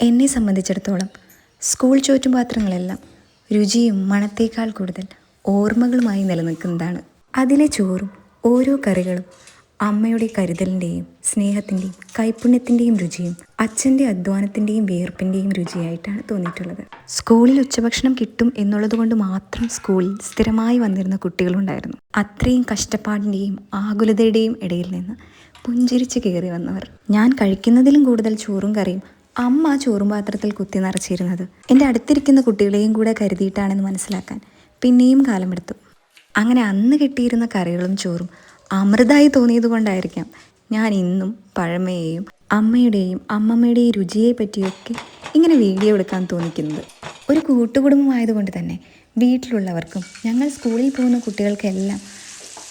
എന്നെ സംബന്ധിച്ചിടത്തോളം സ്കൂൾ ചോറ്റുപാത്രങ്ങളെല്ലാം രുചിയും മണത്തേക്കാൾ കൂടുതൽ ഓർമ്മകളുമായി നിലനിൽക്കുന്നതാണ്. അതിലെ ചോറും ഓരോ കറികളും അമ്മയുടെ കരുതലിന്റെയും സ്നേഹത്തിന്റെയും കൈപുണ്യത്തിന്റെയും രുചിയും അച്ഛന്റെ അധ്വാനത്തിന്റെയും വിയർപ്പിന്റെയും രുചിയായിട്ടാണ് തോന്നിയിട്ടുള്ളത്. സ്കൂളിൽ ഉച്ചഭക്ഷണം കിട്ടും എന്നുള്ളതുകൊണ്ട് മാത്രം സ്കൂളിൽ സ്ഥിരമായി വന്നിരുന്ന കുട്ടികളുണ്ടായിരുന്നു. അത്രയും കഷ്ടപ്പാടിന്റെയും ആകുലതയുടെയും ഇടയിൽ നിന്ന് പുഞ്ചിരിച്ച് കയറി വന്നവർ. ഞാൻ കഴിക്കുന്നതിലും കൂടുതൽ ചോറും കറിയും അമ്മ ചോറും പാത്രത്തിൽ കുത്തി നിറച്ചിരുന്നത്. എന്റെ അടുത്തിരിക്കുന്ന കുട്ടികളെയും കൂടെ കരുതിയിട്ടാണെന്ന് മനസ്സിലാക്കാൻ പിന്നെയും കാലമെടുത്തു. അങ്ങനെ അന്ന് കിട്ടിയിരുന്ന കറികളും ചോറും അമൃതായി തോന്നിയത് കൊണ്ടായിരിക്കാം ഞാൻ ഇന്നും പഴമയെയും അമ്മയുടെയും അമ്മമ്മയുടെയും രുചിയെ പറ്റിയൊക്കെ ഇങ്ങനെ വീഡിയോ എടുക്കാൻ തോന്നിക്കുന്നത്. ഒരു കൂട്ടുകുടുംബമായതുകൊണ്ട് തന്നെ വീട്ടിലുള്ളവർക്കും ഞങ്ങൾ സ്കൂളിൽ പോകുന്ന കുട്ടികൾക്കെല്ലാം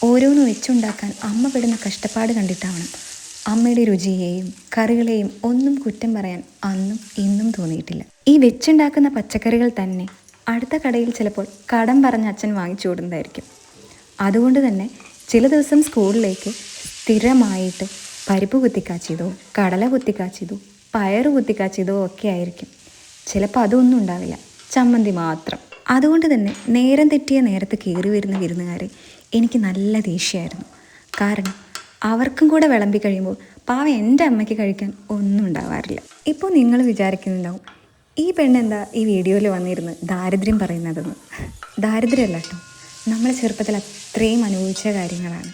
ഓരോന്ന് വെച്ചുണ്ടാക്കാൻ അമ്മ പെടുന്ന കഷ്ടപ്പാട് കണ്ടിട്ടാവണം. അമ്മയുടെ രുചിയെയും കറികളെയും ഒന്നും കുറ്റം പറയാൻ അന്നും ഇന്നും തോന്നിയിട്ടില്ല. ഈ വെച്ചുണ്ടാക്കുന്ന പച്ചക്കറികൾ തന്നെ അടുത്ത കടയിൽ ചിലപ്പോൾ കടം പറഞ്ഞ അച്ഛൻ വാങ്ങിച്ചു കൊടുന്നതായിരിക്കും അതുകൊണ്ട് തന്നെ ചില ദിവസം സ്കൂളിലേക്ക് സ്ഥിരമായിട്ട് പരിപ്പ് കുത്തിക്കാച്ചിയതോ കടല കുത്തിക്കാച്ചിയതോ പയറ് കുത്തിക്കാച്ചിയതോ ഒക്കെ ആയിരിക്കും. ചിലപ്പോൾ അതൊന്നും ഉണ്ടാവില്ല. ചമ്മന്തി മാത്രം. അതുകൊണ്ട് തന്നെ നേരം തെറ്റിയ നേരത്ത് കയറി വരുന്ന വിരുന്നുകാരെ എനിക്ക് നല്ല ദേഷ്യമായിരുന്നു. കാരണം അവർക്കും കൂടെ വിളമ്പി കഴിയുമ്പോൾ പാവ എന്റെ അമ്മയ്ക്ക് കഴിക്കാൻ ഒന്നും ഉണ്ടാവാറില്ല. ഇപ്പോൾ നിങ്ങൾ വിചാരിക്കുന്നുണ്ടാവും ഈ പെണ്ണെന്താ ഈ വീഡിയോയിൽ വന്നിരുന്ന് ദാരിദ്ര്യം പറയുന്നതെന്ന്? ദാരിദ്ര്യമല്ല കേട്ടോ നമ്മൾ ചെറുപ്പത്തിൽ അത്രയും അനുഭവിച്ച കാര്യങ്ങളാണ്.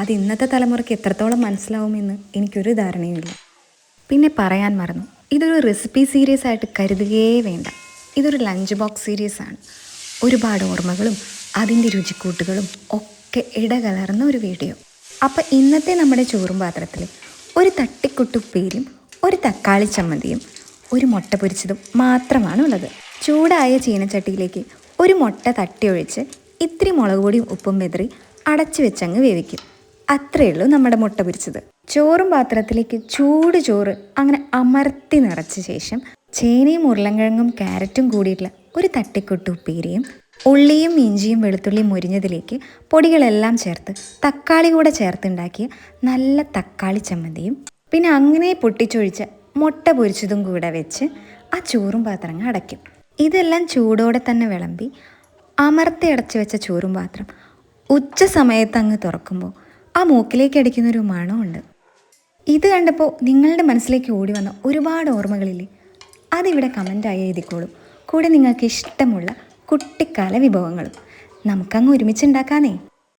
അത് ഇന്നത്തെ തലമുറയ്ക്ക് എത്രത്തോളം മനസ്സിലാവുമെന്ന് എനിക്കൊരു ധാരണയുമില്ല. പിന്നെ പറയാൻ മറന്നു ഇതൊരു റെസിപ്പി സീരീസ് ആയിട്ട് കരുതുകയേ വേണ്ട. ഇതൊരു ലഞ്ച് ബോക്സ് സീരീസ് ആണ്. ഒരുപാട് ഓർമ്മകളും അതിന്റെ രുചിക്കൂട്ടുകളും ഒക്കെ ഇടകലർന്ന ഒരു വീഡിയോ. അപ്പോൾ ഇന്നത്തെ നമ്മുടെ ചോറും പാത്രത്തിൽ ഒരു തട്ടിക്കുട്ടുപ്പേരും ഒരു തക്കാളി ചമ്മന്തിയും ഒരു മുട്ട പൊരിച്ചതും മാത്രമാണ് ഉള്ളത്. ചൂടായ ചീനച്ചട്ടിയിലേക്ക് ഒരു മുട്ട തട്ടി ഒഴിച്ച് ഇത്തിരി മുളക് പൊടിയും ഉപ്പും വെതറി അടച്ചു വെച്ചങ്ങ് വേവിക്കും. അത്രയേ ഉള്ളൂ നമ്മുടെ മുട്ട പൊരിച്ചത്. ചോറും പാത്രത്തിലേക്ക് ചൂട് ചോറ് അങ്ങനെ അമർത്തി നിറച്ച ശേഷം ചേനയും ഉരുളൻകിഴങ്ങും ക്യാരറ്റും കൂടിയിട്ടുള്ള ഒരു തട്ടിക്കുട്ടു ഉപ്പേരിയും ഉള്ളിയും ഇഞ്ചിയും വെളുത്തുള്ളിയും മുരിഞ്ഞതിലേക്ക് പൊടികളെല്ലാം ചേർത്ത് തക്കാളി കൂടെ ചേർത്തുണ്ടാക്കിയ നല്ല തക്കാളി ചമ്മന്തിയും പിന്നെ അങ്ങനെ പൊട്ടിച്ചൊഴിച്ച മുട്ട പൊരിച്ചതും കൂടെ വെച്ച് ആ ചോറും പാത്രങ്ങൾ അടയ്ക്കും. ഇതെല്ലാം ചൂടോടെ തന്നെ വിളമ്പി അമർത്തി അടച്ചു വെച്ച ചോറും പാത്രം ഉച്ച സമയത്ത് അങ്ങ് തുറക്കുമ്പോൾ ആ മൂക്കിലേക്ക് അടിക്കുന്ന ഒരു മണമുണ്ട്. ഇത് കണ്ടപ്പോൾ നിങ്ങളുടെ മനസ്സിലേക്ക് ഓടി വന്ന ഒരുപാട് ഓർമ്മകളില്ലേ? അതിവിടെ കമന്റായി എഴുതിക്കോളൂ. കൂടെ നിങ്ങൾക്ക് ഇഷ്ടമുള്ള കുട്ടിക്കാല വിഭവങ്ങളും. നമുക്കങ്ങ് ഒരുമിച്ചുണ്ടാക്കാനേ